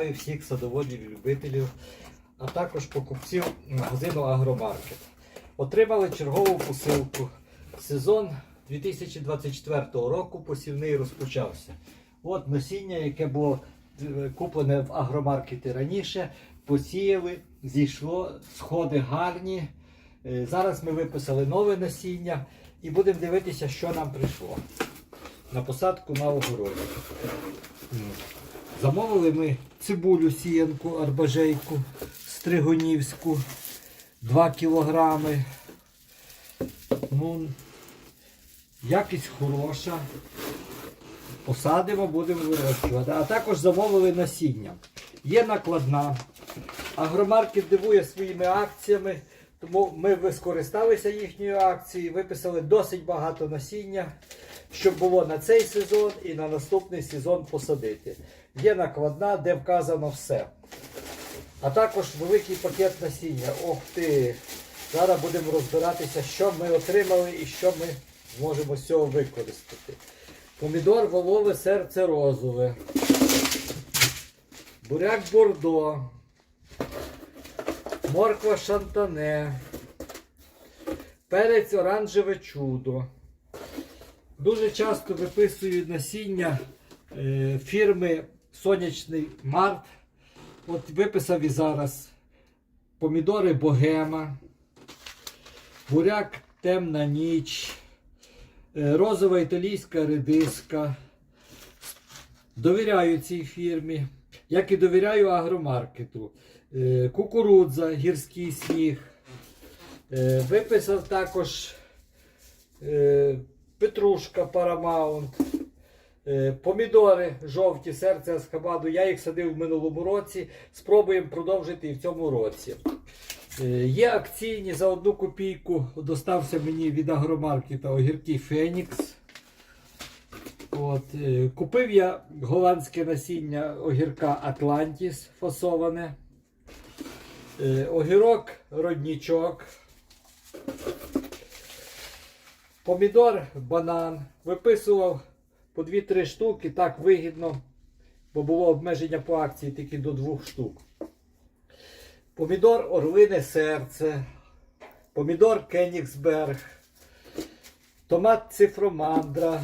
Вітаю всіх садоводів і любителів, а також покупців магазину Агромаркет. Отримали чергову посилку. Сезон 2024 року посівний розпочався. От насіння, яке було е, куплене в агромаркеті раніше, посіяли, зійшло, сходи гарні. Е, Зараз ми виписали нове насіння і будемо дивитися, що нам прийшло на посадку на огороді. Замовили ми цибулю сіянку, арбажейку, стригунівську, 2 кілограми. Ну, якість хороша. Посадимо, будемо вирощувати. А також замовили насіння. Є накладна. Агромаркет дивує своїми акціями, тому ми скористалися їхньою акцією, виписали досить багато насіння, щоб було на цей сезон і на наступний сезон посадити. Є накладна, де вказано все. А також великий пакет насіння. Ох ти! Зараз будемо розбиратися, що ми отримали і що ми зможемо з цього використати. Помідор волове серце розове. Буряк бордо. Морква шантане. Перець оранжеве чудо. Дуже часто виписують насіння е, фірми Сонячний Март. От виписав і зараз помідори Богема, буряк Темна ніч, е, розова італійська редиска. Довіряю цій фірмі, як і довіряю агромаркету. Е, Кукурудза, гірський сніг. Виписав також петрушка Paramount. Е, Помідори жовті, серце Аскабаду. Я їх садив в минулому році. Спробуємо продовжити і в цьому році. Е, Є акційні за одну копійку. Достався мені від агромаркета огірки Фенікс. От, е, купив я голландське насіння огірка Атлантіс фасоване. Огірок роднічок. Помідор, банан. Виписував по 2-3 штуки, так вигідно, бо було обмеження по акції тільки до 2 штук. Помідор орлине серце, помідор Кенігсберг, томат цифромандра,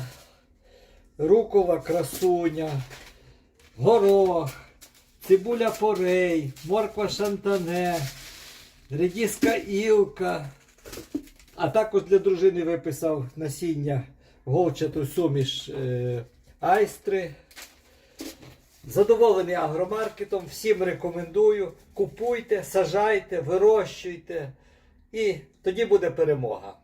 рукова красуня, горох, цибуля порей, морква шантане, редіска ілка. А також для дружини виписав насіння голчату суміш е, айстри. Задоволений агромаркетом, всім рекомендую. Купуйте, сажайте, вирощуйте, і тоді буде перемога.